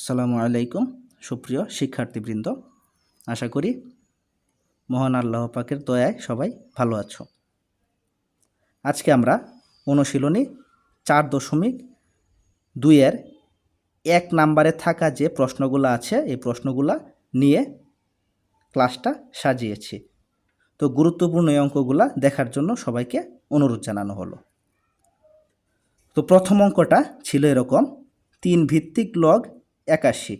আসসালামু আলাইকুম, সুপ্রিয় শিক্ষার্থীবৃন্দ। আশা করি মহান আল্লাহ পাকের দয়ায় সবাই ভালো আছো। আজকে আমরা অনুশীলনী চার দশমিক দুইয়ের এক নাম্বারে থাকা যে প্রশ্নগুলো আছে, এই প্রশ্নগুলো নিয়ে ক্লাসটা সাজিয়েছি। তো গুরুত্বপূর্ণ এই অঙ্কগুলো দেখার জন্য সবাইকে অনুরোধ জানানো হলো। তো প্রথম অঙ্কটা ছিল এরকম, তিন ভিত্তিক লগ একাশি।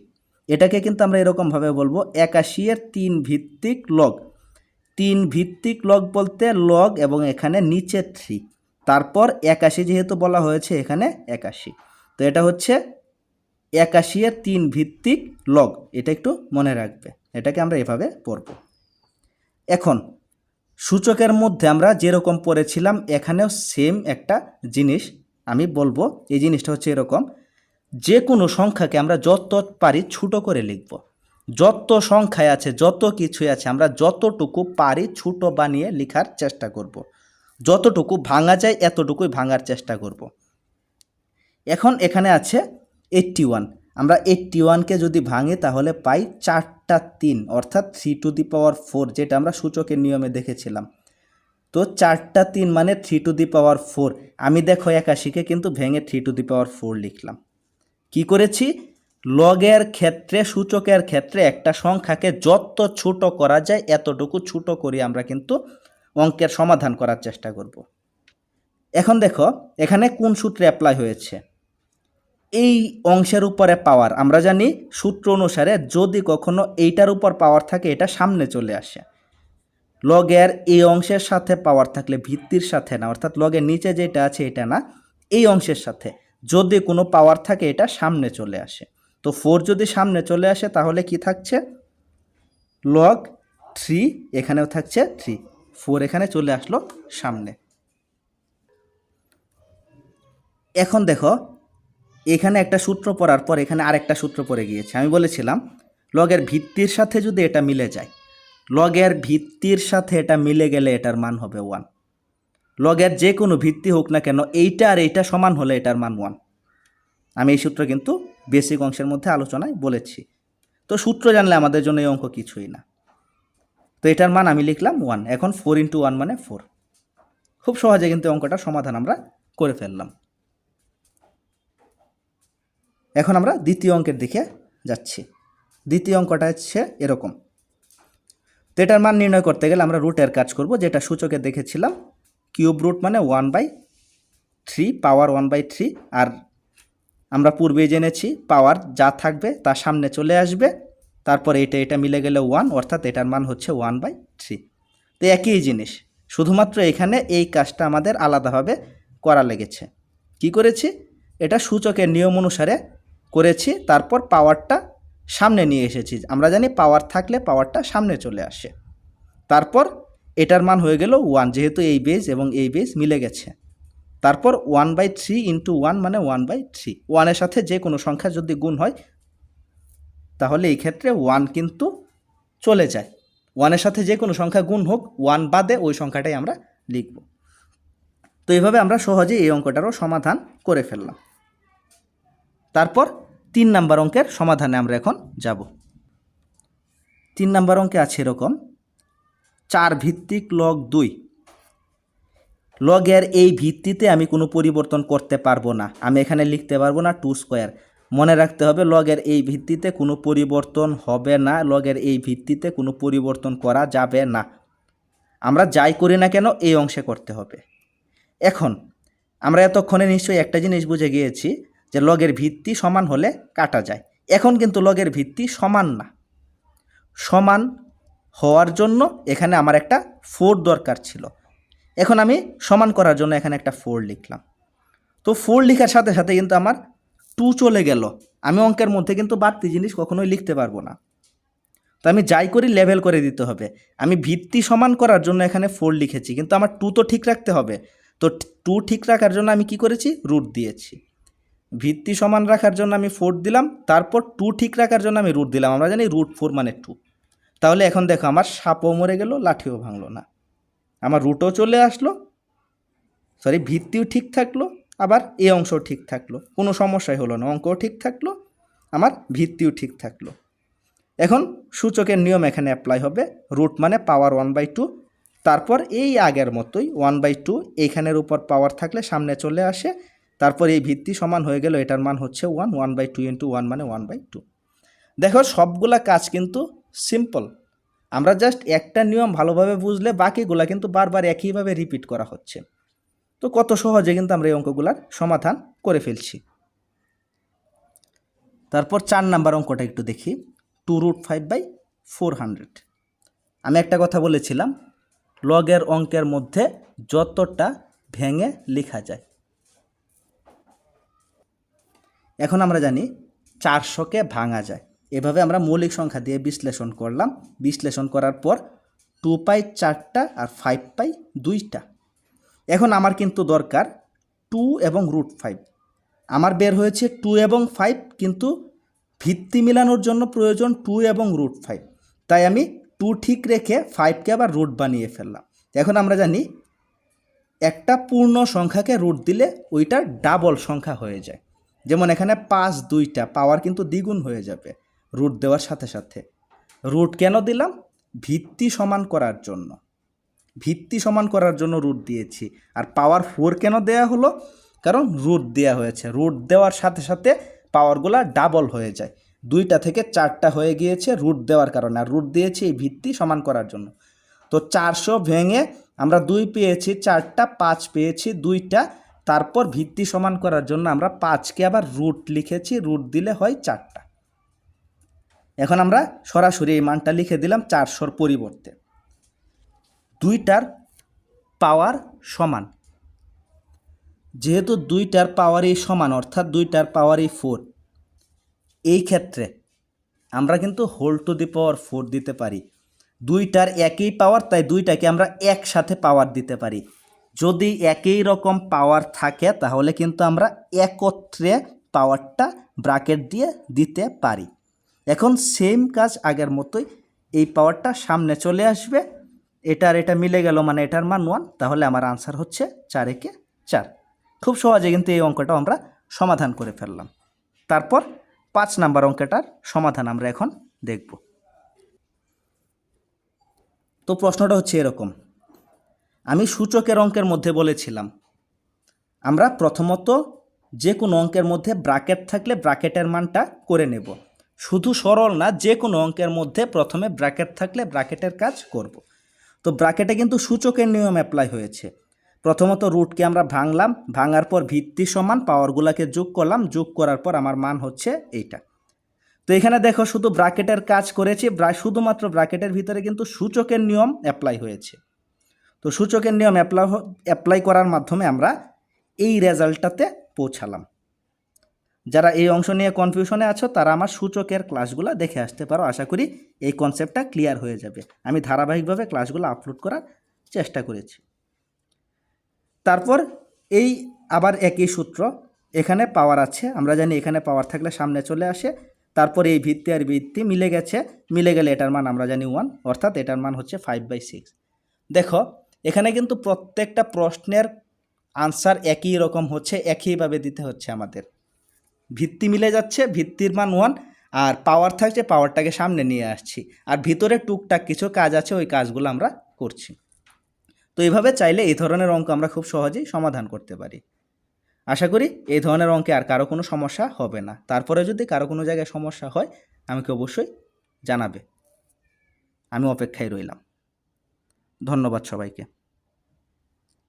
এটাকে কিন্তু আমরা এরকমভাবে বলব, একাশি এর তিন ভিত্তিক লগ তিন ভিত্তিক লগ বলতে লগ এবং এখানে নিচে থ্রি তারপর একাশি যেহেতু বলা হয়েছে, এখানে একাশি। তো এটা হচ্ছে একাশি এর তিন ভিত্তিক লগ এটা একটু মনে রাখবে। এটাকে আমরা এভাবে পড়ব। এখন, সূচকের মধ্যে আমরা যেরকম পড়েছিলাম, এখানেও সেম একটা জিনিস আমি বলব। এই জিনিসটা হচ্ছে এরকম। যে কোনো সংখ্যাকে আমরা যত পারি ছোটো করে লিখব। যত সংখ্যায় আছে, যত কিছুই আছে, আমরা যতটুকু পারি ছোটো বানিয়ে লেখার চেষ্টা করব। যতটুকু ভাঙা যায়, এতটুকুই ভাঙার চেষ্টা করব। এখন এখানে আছে এইট্টি ওয়ান আমরা এইট্টি ওয়ানকে যদি ভাঙি, তাহলে পাই চারটা তিন, অর্থাৎ three to the power four যেটা আমরা সূচকের নিয়মে দেখেছিলাম। তো চারটা তিন মানে three to the power four আমি দেখো একাশিকে কিন্তু ভেঙে three to the power four লিখলাম। কি করেছি? লগের ক্ষেত্রে, সূচকের ক্ষেত্রে একটা সংখ্যাকে যত ছোট করা যায়, এতটুকু ছোট করে আমরা কিন্তু অঙ্কের সমাধান করার চেষ্টা করব। এখন দেখো, এখানে কোন সূত্রে অ্যাপ্লাই হয়েছে? এই অংশের উপরে পাওয়ার আমরা জানি সূত্র অনুসারে যদি কখনো এইটার উপর পাওয়ার থাকে, এটা সামনে চলে আসে। লগের এই অংশের সাথে পাওয়ার থাকলে ভিত্তির সাথে না, অর্থাৎ লগের নিচে যেটা আছে, এটা না, এই অংশের সাথে। যদি কোনো পাওয়ার থাকে এটা সামনে চলে আসে। তো ফোর যদি সামনে চলে আসে তাহলে কি থাকছে? লগ থ্রি এখানেও থাকছে থ্রি ফোর এখানে চলে আসলো সামনে। এখন দেখো, এখানে একটা সূত্র পড়ার পর এখানে আরেকটা সূত্র পড়ে গিয়েছে। আমি বলেছিলাম লগের ভিত্তির সাথে যদি এটা মিলে যায় লগের ভিত্তির সাথে এটা মিলে গেলে এটার মান হবে ওয়ান লগের যে কোনো ভিত্তি হোক না কেন, এইটা আর এইটা সমান হলে এটার মান ওয়ান আমি এই সূত্র কিন্তু বেসিক অংশের মধ্যে আলোচনায় বলেছি। তো সূত্র জানলে আমাদের জন্য এই অঙ্ক কিছুই না। তো এটার মান আমি লিখলাম ওয়ান এখন ফোর ইন্টু ওয়ান মানে ফোর খুব সহজে কিন্তু অঙ্কটার সমাধান আমরা করে ফেললাম। এখন আমরা দ্বিতীয় অঙ্কের দিকে যাচ্ছি। দ্বিতীয় অঙ্কটা হচ্ছে এরকম। তো এটার মান নির্ণয় করতে গেলে আমরা রুটের কাজ করব, যেটা সূচকে দেখেছিলাম। কিউব রুট মানে one by three power one by three আর আমরা পূর্বেই জেনেছি পাওয়ার যা থাকবে তার সামনে চলে আসবে, তারপরে এটা এটা মিলে গেলে ওয়ান অর্থাৎ এটার মান হচ্ছে ওয়ান বাই থ্রি তো একই জিনিস, শুধুমাত্র এখানে এই কাজটা আমাদের আলাদাভাবে করা লেগেছে। কি করেছি? এটা সূচকের নিয়ম অনুসারে করেছি, তারপর পাওয়ারটা সামনে নিয়ে এসেছি। আমরা জানি পাওয়ার থাকলে পাওয়ারটা সামনে চলে আসে। তারপর এটার মান হয়ে গেল ওয়ান যেহেতু এই বেজ এবং এই বেজ মিলে গেছে। তারপর one by three into one মানে ওয়ান বাই থ্রি ওয়ানের সাথে যে কোনো সংখ্যা যদি গুণ হয়, তাহলে এই ক্ষেত্রে ওয়ান কিন্তু চলে যায়। ওয়ানের সাথে যে কোনো সংখ্যা গুণ হোক ওয়ান বাদে ওই সংখ্যাটাই আমরা লিখব। তো এইভাবে আমরা সহজেই এই অঙ্কটারও সমাধান করে ফেললাম। তারপর তিন নাম্বার অঙ্কের সমাধানে আমরা এখন যাব। তিন নাম্বার অঙ্কে আছে এরকম। চার ভিত্তিক লগ দুই। লগের এই ভিত্তিতে আমি কোনো পরিবর্তন করতে পারব না। আমি এখানে লিখতে পারব না টু স্কোয়ার মনে রাখতে হবে লগের এই ভিত্তিতে কোনো পরিবর্তন হবে না লগের এই ভিত্তিতে কোনো পরিবর্তন করা যাবে না। আমরা যাই করি না কেন, এই অংশে করতে হবে। এখন, আমরা এতক্ষণে নিশ্চয়ই একটা জিনিস বুঝে গিয়েছি যে লগের ভিত্তি সমান হলে কাটা যায়। এখন কিন্তু লগের ভিত্তি সমান না। সমান হওয়ার জন্য এখানে আমার একটা ফোর দরকার ছিল। এখন আমি সমান করার জন্য এখানে একটা ফোর লিখলাম। তো ফোর লেখার সাথে সাথে কিন্তু আমার টু চলে গেল। আমি অঙ্কের মধ্যে কিন্তু বাড়তি জিনিস কখনোই লিখতে পারব না। তো আমি যাই করি লেভেল করে দিতে হবে। আমি ভিত্তি সমান করার জন্য এখানে ফোর লিখেছি, কিন্তু আমার টু তো ঠিক রাখতে হবে। তো টু ঠিক রাখার জন্য আমি কি করেছি? রুট দিয়েছি। ভিত্তি সমান রাখার জন্য আমি ফোর দিলাম, তারপর টু ঠিক রাখার জন্য আমি রুট দিলাম। আমরা জানি রুট ফোর মানে টু তাহলে এখন দেখো, আমার সাপও মরে গেল, লাঠিও ভাঙলো না। আমার রুটও চলে আসলো সরি ভিত্তিও ঠিক থাকল, আবার এ অংশও ঠিক থাকল। কোনো সমস্যাই হলো না, অঙ্কও ঠিক থাকল, আমার ভিত্তিও ঠিক থাকল। এখন সূচকের নিয়ম এখানে অ্যাপ্লাই হবে রুট মানে পাওয়ার ওয়ান বাই টু তারপর এই আগের মতোই ওয়ান বাই টু এইখানের উপর পাওয়ার থাকলে সামনে চলে আসে, তারপর এই ভিত্তি সমান হয়ে গেল, এটার মান হচ্ছে one one by two into one মানে ওয়ান বাই টু দেখো, সবগুলা কাজ কিন্তু সিম্পল। আমরা জাস্ট একটা নিয়ম ভালোভাবে বুঝলে বাকিগুলা কিন্তু বারবার একইভাবে রিপিট করা হচ্ছে। তো কত সহজে কিন্তু আমরা এই অঙ্কগুলার সমাধান করে ফেলছি। তারপর চার নাম্বার অঙ্কটা একটু দেখি। Two root five by four hundred. আমি একটা কথা বলেছিলাম, লগের অঙ্কের মধ্যে যতটা ভেঙে লেখা যায়। এখন আমরা জানি চারশোকে ভাঙা যায়। এভাবে আমরা মৌলিক সংখ্যা দিয়ে বিশ্লেষণ করলাম। বিশ্লেষণ করার পর টু পাই চারটা আর ফাইভ পাই দুইটা। এখন আমার কিন্তু দরকার টু এবং রুট ফাইভ আমার বের হয়েছে টু এবং ফাইভ কিন্তু ভিত্তি মিলানোর জন্য প্রয়োজন টু এবং রুট ফাইভ তাই আমি টু ঠিক রেখে ফাইভকে আবার রুট বানিয়ে ফেললাম। এখন আমরা জানি একটা পূর্ণ সংখ্যাকে রুট দিলে ওইটা ডাবল সংখ্যা হয়ে যায়। যেমন এখানে পাঁচ দুইটা পাওয়ার কিন্তু দ্বিগুণ হয়ে যাবে। রুট দেওয়ার সাথে সাথে। রুট কেন দিলাম? ভিত্তি সমান করার জন্য। ভিত্তি সমান করার জন্য রুট দিয়েছি। আর পাওয়ার ফোর কেন দেয়া হলো? কারণ রুট দেওয়া হয়েছে। রুট দেওয়ার সাথে সাথে পাওয়ারগুলা ডাবল হয়ে যায়। দুইটা থেকে চারটা হয়ে গিয়েছে রুট দেওয়ার কারণে। আর রুট দিয়েছি এই ভিত্তি সমান করার জন্য। তো চারশো ভেঙে আমরা দুই পেয়েছি চারটা, পাঁচ পেয়েছি দুইটা। তারপর ভিত্তি সমান করার জন্য আমরা পাঁচকে আবার রুট লিখেছি। রুট দিলে হয় চারটা। এখন আমরা সরাসরি এই মানটা লিখে দিলাম চারশোর পরিবর্তে। দুইটার পাওয়ার সমান। যেহেতু দুইটার পাওয়ারই সমান, অর্থাৎ দুইটার পাওয়ারই ফোর এই ক্ষেত্রে আমরা কিন্তু whole to the power four দিতে পারি। দুইটার একই পাওয়ার, তাই দুইটাকে আমরা একসাথে পাওয়ার দিতে পারি। যদি একই রকম পাওয়ার থাকে, তাহলে কিন্তু আমরা একত্রে পাওয়ারটা ব্রাকেট দিয়ে দিতে পারি। এখন সেম কাজ আগের মতোই, এই পাওয়ারটা সামনে চলে আসবে, এটার এটা মিলে গেল মানে এটার মান ওয়ান তাহলে আমার আনসার হচ্ছে চার একে চার। খুব সহজে কিন্তু এই অঙ্কটা আমরা সমাধান করে ফেললাম। তারপর পাঁচ নাম্বার অঙ্কটার সমাধান আমরা এখন দেখব। তো প্রশ্নটা হচ্ছে এরকম, আমি সূচকের অঙ্কের মধ্যে বলেছিলাম, আমরা প্রথমত যে কোনো অঙ্কের মধ্যে ব্রাকেট থাকলে ব্রাকেটের মানটা করে নেব। শুধু সরল না যে কোনো অঙ্কের মধ্যে প্রথমে ব্র্যাকেট থাকলে ব্র্যাকেটের কাজ করব। তো ব্র্যাকেটে কিন্তু সূচকের নিয়ম অ্যাপ্লাই হয়েছে। প্রথমত রুটকে আমরা ভাঙলাম, ভাঙার পর ভিত্তি সমান পাওয়ারগুলোকে যোগ করলাম, যোগ করার পর আমার মান হচ্ছে এইটা। তো এখানে দেখো শুধু ব্র্যাকেটের কাজ করেছি শুধুমাত্র ব্র্যাকেটের ভিতরে কিন্তু সূচকের নিয়ম অ্যাপ্লাই হয়েছে। তো সূচকের নিয়ম অ্যাপ্লাই অ্যাপ্লাই করার মাধ্যমে আমরা এই রেজাল্টটাতে পৌঁছালাম। যারা এই অংশ নিয়ে কনফিউশনে আছো, তারা আমার সূচকের ক্লাসগুলো দেখে আসতে পারো। আশা করি এই কনসেপ্টটা ক্লিয়ার হয়ে যাবে। আমি ধারাবাহিকভাবে ক্লাসগুলো আপলোড করার চেষ্টা করেছি। তারপর এই আবার একই সূত্র, এখানে পাওয়ার আছে। আমরা জানি এখানে পাওয়ার থাকলে সামনে চলে আসে। তারপর এই ভিত্তি আর ভিত্তি মিলে গেছে। মিলে গেলে এটার মান আমরা জানি ওয়ান অর্থাৎ এটার মান হচ্ছে ফাইভ বাই সিক্স দেখো, এখানে কিন্তু প্রত্যেকটা প্রশ্নের আনসার একই রকম হচ্ছে, একইভাবে দিতে হচ্ছে আমাদের। ভিত্তি মিলে যাচ্ছে, ভিত্তির মান ওয়ান আর পাওয়ার থাকছে পাওয়ারটাকে সামনে নিয়ে আসছি। আর ভিতরে টুকটাক কিছু কাজ আছে, ওই কাজগুলো আমরা করছি। তো এইভাবে চাইলে এই ধরনের অঙ্ক আমরা খুব সহজেই সমাধান করতে পারি। আশা করি এই ধরনের অঙ্কে আর কারও কোনো সমস্যা হবে না। তারপরে যদি কারও কোনো জায়গায় সমস্যা হয়, আমাকে অবশ্যই জানাবে। আমি অপেক্ষায় রইলাম। ধন্যবাদ সবাইকে।